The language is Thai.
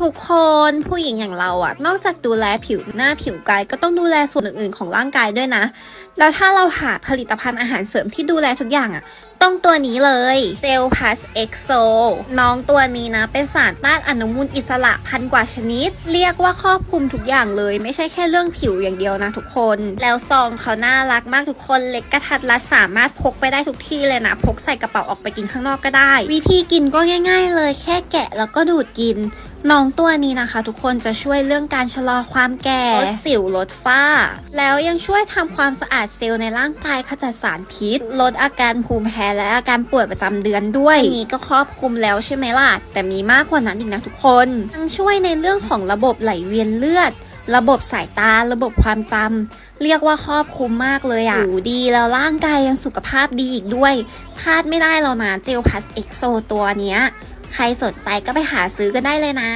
ทุกคนผู้หญิงอย่างเราอะนอกจากดูแลผิวหน้าผิวกายก็ต้องดูแลส่วนอื่นๆของร่างกายด้วยนะ แล้วถ้าเราหาผลิตภัณฑ์อาหารเสริมที่ดูแลทุกอย่างอะ ต้องตัวนี้เลยเจลพัสเอ็กโซน้องตัวนี้นะ เป็นสารต้านอนุมูลอิสระพันกว่าชนิด เรียกว่าครอบคลุมทุกอย่างเลย ไม่ใช่แค่เรื่องผิวอย่างเดียวนะทุกคน แล้วซองเขาน่ารักมากทุกคนเล็กกระทัดรัดสามารถพกไปได้ทุกที่เลยนะ พกใส่กระเป๋าออกไปกินข้างนอกก็ได้ วิธีกินก็ง่าย ๆ เลย แค่แกะแล้วก็ดูดกินน้องตัวนี้นะคะ ทุกคนจะช่วยเรื่องการชะลอความแก่ลดสิวลดฝ้า แล้วยังช่วยทำความสะอาดเซลล์ในร่างกายขจัดสารพิษ ลดอาการภูมิแพ้และอาการป่วยประจำเดือนด้วยนี้ก็ครอบคลุมแล้วใช่ไหมล่ะ แต่มีมากกว่านั้นอีกนะทุกคนยังช่วยในเรื่องของระบบไหลเวียนเลือด ระบบสายตา ระบบความจำเรียกว่าครอบคลุมมากเลยอะ่ะผิวดีแล้วร่างกายยังสุขภาพดีอีกด้วยพลาดไม่ได้แล้วนะเจลพัสเอ็กโซตัวเนี้ยใครสนใจก็ไปหาซื้อกันได้เลยนะ